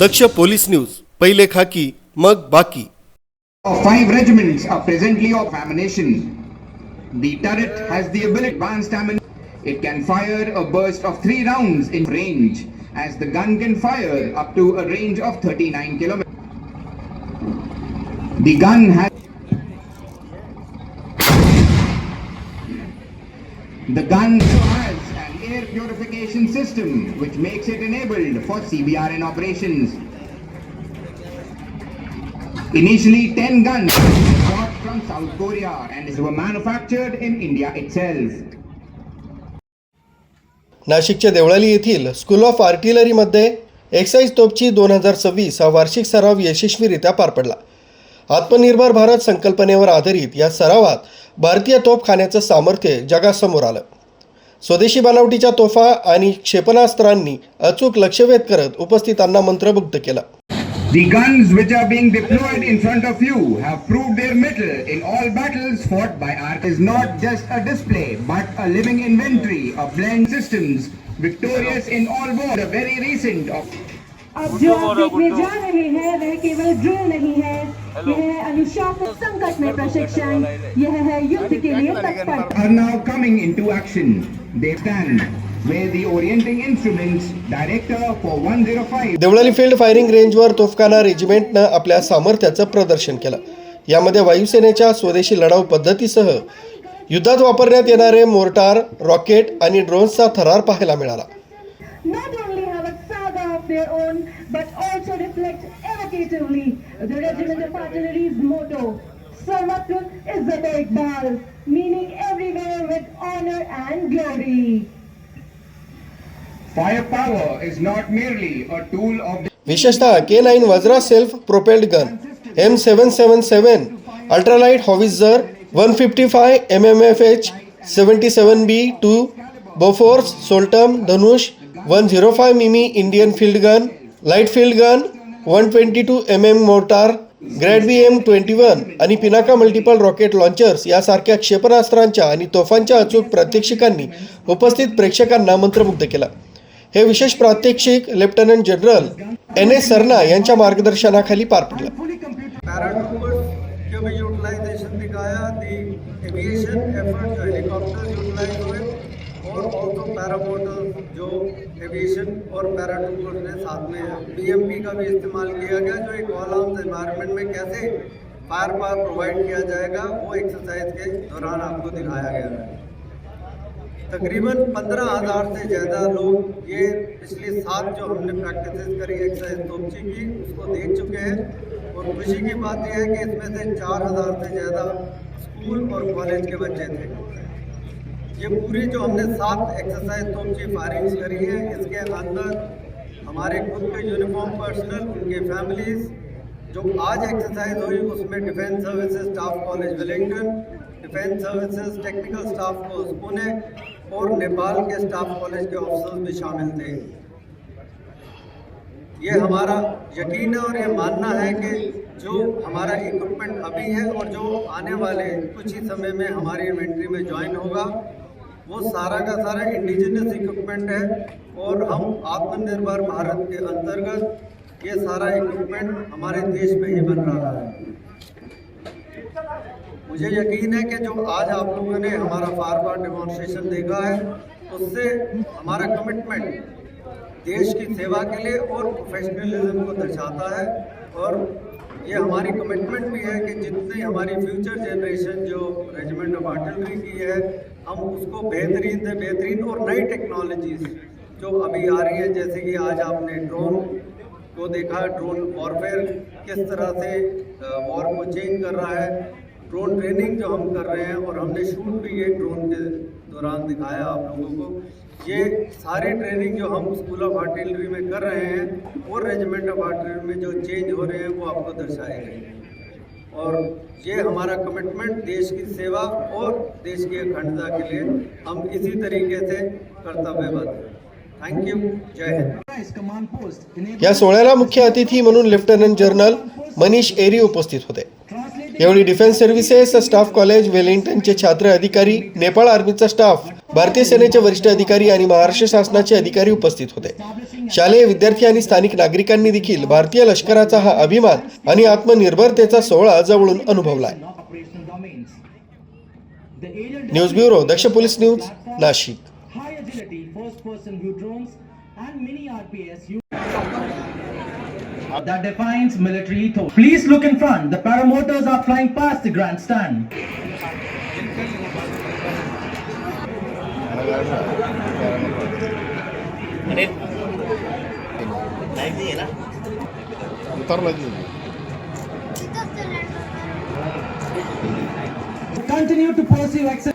दक्ष police news पहिले खाकी मग बाकी of five regiments are presently of ammunition. The turret has the ability advanced ammunition. It can fire a burst of three rounds in range, as the gun can fire up to a range of 39 kilometers. The gun has the gun also has an Air purification system which makes it enabled for CBRN operations. Initially, 10 guns brought from South Korea and were manufactured in India itself. नाशिकच्या देवळाली येथील school of आर्टिलरीमध्ये exercise Topchi दोन हजार सव्वीस हा वार्षिक सराव यशस्वीरित्या पार पडला आत्मनिर्भर भारत संकल्पनेवर आधारित या सरावात भारतीय तोपखान्याचं सामर्थ्य जगासमोर आलं स्वदेशी बनावटीच्या तोफा आणि क्षेपणास्त्रांनी अचूक लक्षवेध करत उपस्थितांना मंत्रमुग्ध केला The guns which are being deployed in front of you have proved their mettle in all battles fought by art is not just a display, but a living inventory of blend systems victorious in all wars. The very recent of अब जो आप देखने जा रहे हैं वह केवल drill नहीं है। यह है अनुशासन संकट में प्रशिक्षण। यह है युद्ध के लिए तत्पर। Are now coming into action. They stand where the orienting instruments director for 105 Devlali field firing रेंजवर तोफखाना रेजिमेंटनं आपल्या सामर्थ्याचं प्रदर्शन केलं. यामध्ये वायुसेनेच्या स्वदेशी लढाऊ पद्धतीसह युद्धात वापरण्यात येणारे मोर्टार रॉकेट आणि ड्रोन्सचा थरार पाहायला मिळाला. Their own but also reflect evocatively the regiment of artillery's motto Sarvatra Izzat Iqbal meaning everywhere with honor and glory Firepower is not merely a tool of विशेषतः के nine Vajra self propelled gun M seven seven seven ultralight howitzer one fifty five M M F H seventy seven B two Bofors Soltam Dhanush one zero five मिमी Indian field gun light field gun one twenty two M M mortar Grad B M twenty one आणि Pinaka multiple rocket launchers यासारख्या क्षेपणास्त्रांच्या आणि तोफांच्या अचूक प्रात्यक्षिकांनी उपस्थित प्रेक्षकांना मंत्रमुग्ध केला. हे विशेष प्रात्यक्षिक lieutenant general N S Sarna यांच्या मार्गदर्शनाखाली पार पडलं. पैरामोटर जो एविएशन और पैराट्रूपर्स ने साथ में बीएमपी का भी इस्तेमाल किया गया, जो एक ऑल आर्म्स एनवायरनमेंट में कैसे फायर पावर प्रोवाइड किया जाएगा, वो एक्सरसाइज के दौरान आपको दिखाया गया है। तकरीबन पंद्रह हज़ार से ज़्यादा लोग ये पिछले सात जो हमने प्रैक्टिस करी एक्सरसाइज तोपची की, उसको देख चुके हैं। और खुशी की बात यह है कि इसमें से चार हज़ार से ज़्यादा स्कूल और कॉलेज के बच्चे थे। ये पूरी जो हमने सात एक्सरसाइज तोपची फायरिंग्स करी है, इसके अंदर हमारे खुद के यूनिफॉर्म पर्सनल उनके फैमिलीज़ जो आज एक्सरसाइज हुई, उसमें defence services staff college Wellington defence services technical staff course Pune और नेपाल के स्टाफ कॉलेज के ऑफिसर्स भी शामिल थे। ये हमारा यकीन है और ये मानना है कि जो हमारा इक्विपमेंट अभी है और जो आने वाले कुछ ही समय में हमारी इन्वेंट्री में ज्वाइन होगा। वो सारा का सारा इंडिजिनस इक्विपमेंट है और हम आत्मनिर्भर भारत के अंतर्गत ये सारा इक्विपमेंट हमारे देश में ही बन रहा है। मुझे यकीन है कि जो आज आप लोगों ने हमारा बार बार डेमोन्स्ट्रेशन देखा है, उससे हमारा कमिटमेंट देश की सेवा के लिए और प्रोफेशनलिज्म को दर्शाता है और ये हमारी कमिटमेंट भी है कि जितनी हमारी फ्यूचर जनरेशन जो रेजिमेंट ऑफ़ आर्टिलरी की है हम उसको बेहतरीन से बेहतरीन और नई टेक्नोलॉजीज़ जो अभी आ रही है, जैसे कि आज आपने ड्रोन को देखा ड्रोन वॉरफेयर किस तरह से वॉर को चेंज कर रहा है। ड्रोन ट्रेनिंग जो हम कर रहे हैं और हमने शूट भी ये ड्रोन के दौरान दिखाया आप लोगों को। ये सारी ट्रेनिंग जो हम स्कूल ऑफ़ आर्टिलरी में कर रहे हैं और रेजिमेंट ऑफ़ आर्टिलरी में जो चेंज हो रहे हैं, वो आपको दर्शाए गए हैं और ये हमारा कमिटमेंट देश की सेवा और देश की अखंडता के लिए हम इसी तरीके से कर्तव्यबद्ध हैं। थैंक यू जय हिंद। या सोहळ्याला मुख्य अतिथी म्हणून लेफ्टनंट जनरल मनीष एरी उपस्थित होते? यावेळी डिफेन्स सर्व्हिसेस स्टाफ कॉलेज वेलिंग्टनचे छात्र अधिकारी नेपाळ आर्मीचा स्टाफ भारतीय सेनेचे वरिष्ठ अधिकारी आणि महाराष्ट्र शासनाचे अधिकारी उपस्थित होते. शालेय विद्यार्थी आणि स्थानिक नागरिकांनी देखील भारतीय लष्कराचा हा अभिमान आणि आत्मनिर्भरतेचा सोहळा जवळून अनुभवलाय. News bureau Daksh police news Nashik. That defines military ethos. Please look in front. The paramotors are flying past the grandstand. Continue to pursue excellence.